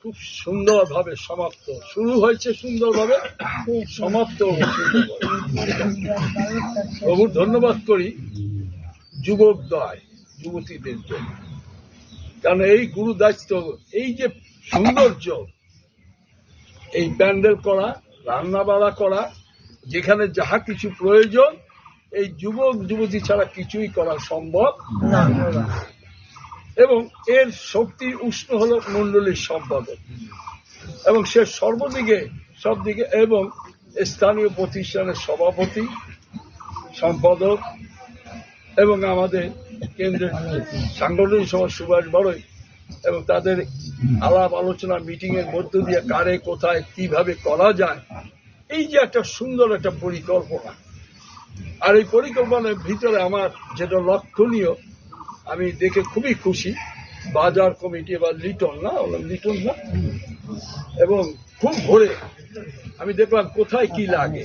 খুব সুন্দরভাবে সমাপ্ত। শুরু হয়েছে সুন্দরভাবে সমাপ্ত। প্রভুর ধন্যবাদ করি যুবক দয় যুবতীদের জন্য। কারণ এই গুরু দায়িত্ব, এই যে সৌন্দর্য, এই প্যান্ডেল করা রান্না বাড়া করা, যেখানে যাহা কিছু প্রয়োজন, এই যুবক, যুবতী ছাড়া কিছুই করা সম্ভব এবং এর শক্তি উষ্ণ হল মন্ডলীর সম্পাদক এবং সে সর্বদিকে সব দিকে এবং স্থানীয় প্রতিষ্ঠানের সভাপতি, সম্পাদক এবং আমাদের কেন্দ্রের সাংগঠনিক সভা সুভাষ বড়ই এবং তাদের আলাপ আলোচনা মিটিং এর মধ্য দিয়ে কারে, কোথায়, কীভাবে করা যায়, এই যে একটা সুন্দর একটা পরিকল্পনা। আর এই পরিকল্পনার ভিতরে আমার যেটা লক্ষণীয় আমি দেখে খুবই খুশি। বাজার কমিটি বা লিটন না লিটন না। এবং খুব ভোরে আমি দেখলাম কোথায় কি লাগে।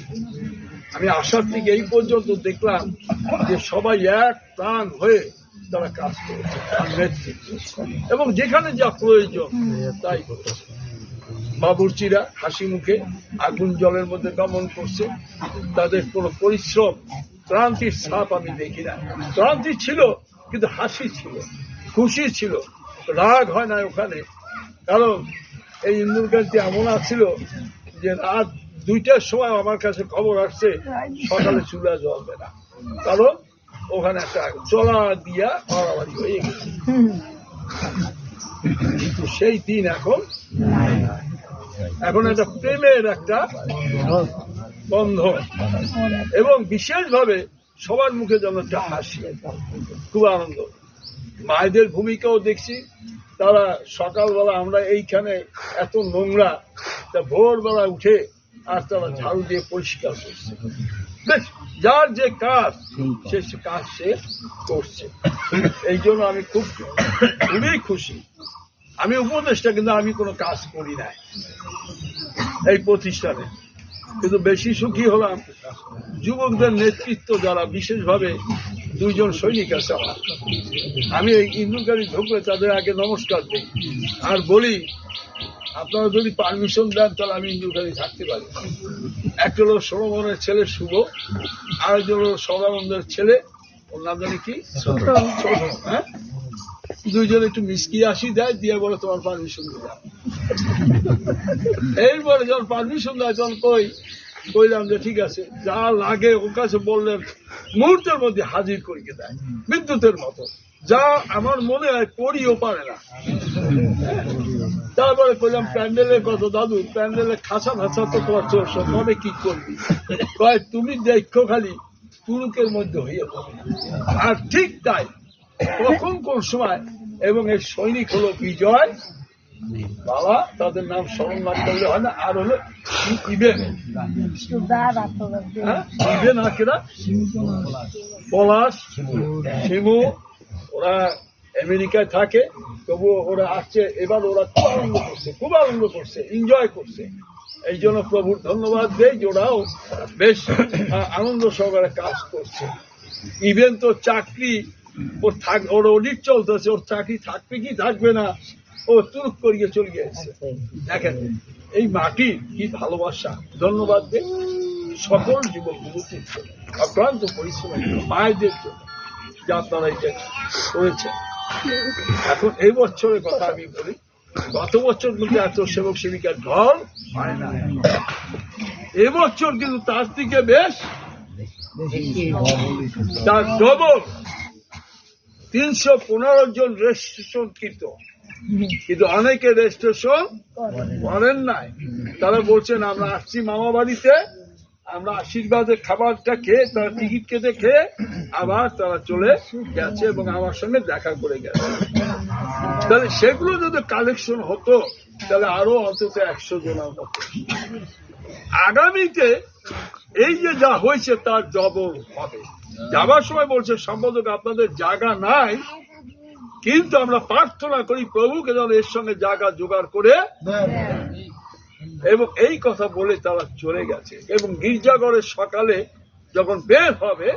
আমি আসার থেকে এই পর্যন্ত দেখলাম যে সবাই এক প্রাণ হয়ে তারা কাজ করেছে। এবং যেখানে যা প্রয়োজন, তাই করেছে বাবুর্চিরা হাসি মুখে আগুন জলের মধ্যে গমন করছে। তাদের কোনো পরিশ্রম ক্রান্তির ছাপ আমি দেখি না। ক্রান্তি ছিল কিন্তু হাসি ছিল, খুশি ছিল। রাগ হয় না ওখানে। কারণ এই ইন্দুর কান্তি এমন আছিল যে রাত দুইটার সময় আমার কাছে খবর আসছে, সকালে চুলা জ্বলবে না। কারণ ওখানে একটা চলা দিয়া মারামারি হয়ে গেছে। কিন্তু সেই দিন এখন এখন একটা প্রেমের একটা বন্ধন। এবং বিশেষভাবে সবার মুখে যেন একটা হাসি। খুব আনন্দ। মায়েদের ভূমিকাও দেখছি। তারা সকালবেলা আমরা এইখানে এত নোংরা, তা ভোরবেলা উঠে আর তারা ঝাড়ু দিয়ে পরিষ্কার করছে। বেশ, যার যে কাজ, সে কাজ সে করছে। এই জন্য আমি খুব, খুবই খুশি। আমি উপদেষ্টা, কিন্তু আমি কোনো কাজ করি নাই। এই প্রতিষ্ঠানে। কিন্তু বেশি সুখী হলাম যুবকদের নেতৃত্ব যারা বিশেষভাবে দুইজন সৈনিক আছে আমার। আমি এই ইন্দুকারী ঢুকলে তাদের আগে নমস্কার দিই। আর বলি আপনারা যদি পারমিশন দেন তাহলে আমি ইন্দুকারী থাকতে পারি। একটা হলো সৌরমনের ছেলে শুভ আর একজন হলো সদানন্দের ছেলে ওর নাম জানি কি? হ্যাঁ? দুইজন একটু মিসকি আসি দেয়, দিয়ে বলে তোমার পারমিশন দিলাম। এরপরে যখন পারমিশন দেয়, তখন কই কইলাম যে ঠিক আছে, যা লাগে ওর কাছে বললেন, মুহূর্তের মধ্যে হাজির করিয়ে দেয়, বিদ্যুতের মতো। যা আমার মনে হয় করিও পারে না। তারপরে কইলাম, প্যান্ডেলের কত দাদু, প্যান্ডেলের খাসা ভাষা তো তোমার চলছে কবে কি করবি? কয়, তুমি দেখো খালি তুরুকের মধ্যে হয়ে যাবে আর ঠিক তাই কখন কোন সময় এবং এই সৈনিক হলো বিজয়, বাবা, তাদের নাম স্মরণ না করলে হয় না, আর হলো হ্যাঁ? পলাশ শিমু ওরা আমেরিকায় থাকে, তবুও ওরা আসছে, এবার ওরা খুব আনন্দ করছে, খুব আনন্দ করছে এনজয় করছে। এই জন্য প্রভুর ধন্যবাদ দেই যে ওরাও বেশ আনন্দ সহকারে কাজ করছে। ইভেন তো চাকরি ওর থাক ওর অডিট চলতেছে ওর চাকরি থাকবে কি থাকবে না ও তুরুক করিয়ে চলে গেছে দেখেন এই মাটির কি ভালোবাসা। ধন্যবাদ দেই সকল যুবক যুবতীর জন্য অক্লান্ত পরিশ্রমের জন্য, মায়েদের জন্য যা তারা এটা করেছে এখন এই বছরের কথা আমি বলি গত বছর কিন্তু এত সেবক সেবিকার ঢল হয় না। এবছর কিন্তু তার থেকে বেশ তার ডবল। তিনশো পনেরো জন রেজিস্ট্রেশন কিন্তু। কিন্তু অনেকে রেজিস্ট্রেশন করেন নাই। তারা বলছেন, আমরা আসছি মামা বাড়িতে, আমরা আশীর্বাদের খাবারটা খেয়ে, তারা টিকিট কেটে খেয়ে আবার তারা চলে গেছে এবং আমার সঙ্গে দেখা করে গেছে। তাহলে সেগুলো যদি কালেকশন হতো, তাহলে আরও অন্তত একশো মতো আগামীতে এই যে যা হয়েছে, তার ডবল হবে। যাবার সময় বলছে সম্পাদক আপনাদের জায়গা নাই কিন্তু আমরা প্রার্থনা করি প্রভুকে যেন এর সঙ্গে জায়গা জোগাড় করে এবং এই কথা বলে তারা চলে গেছে। এবং গির্জাঘরের সকালে যখন বের হবে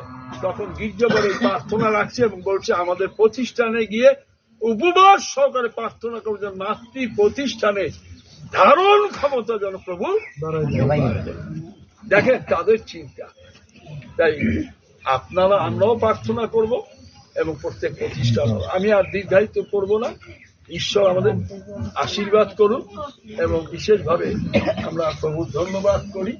তখন গির্জাঘরে প্রার্থনা রাখছে এবং বলছে আমাদের প্রতিষ্ঠানে গিয়ে উপবাস সহকারে প্রার্থনা করব যেন মাতৃ প্রতিষ্ঠানে ধারণ ক্ষমতা যেন প্রভু দেখেন তাদের চিন্তা। তাই আপনারা আমরাও প্রার্থনা করব এবং প্রত্যেক প্রতিষ্ঠান আমি আর দীর্ঘায়িত করব না। ঈশ্বর আমাদের আশীর্বাদ করুন এবং বিশেষভাবে আমরা প্রভু ধন্যবাদ করি।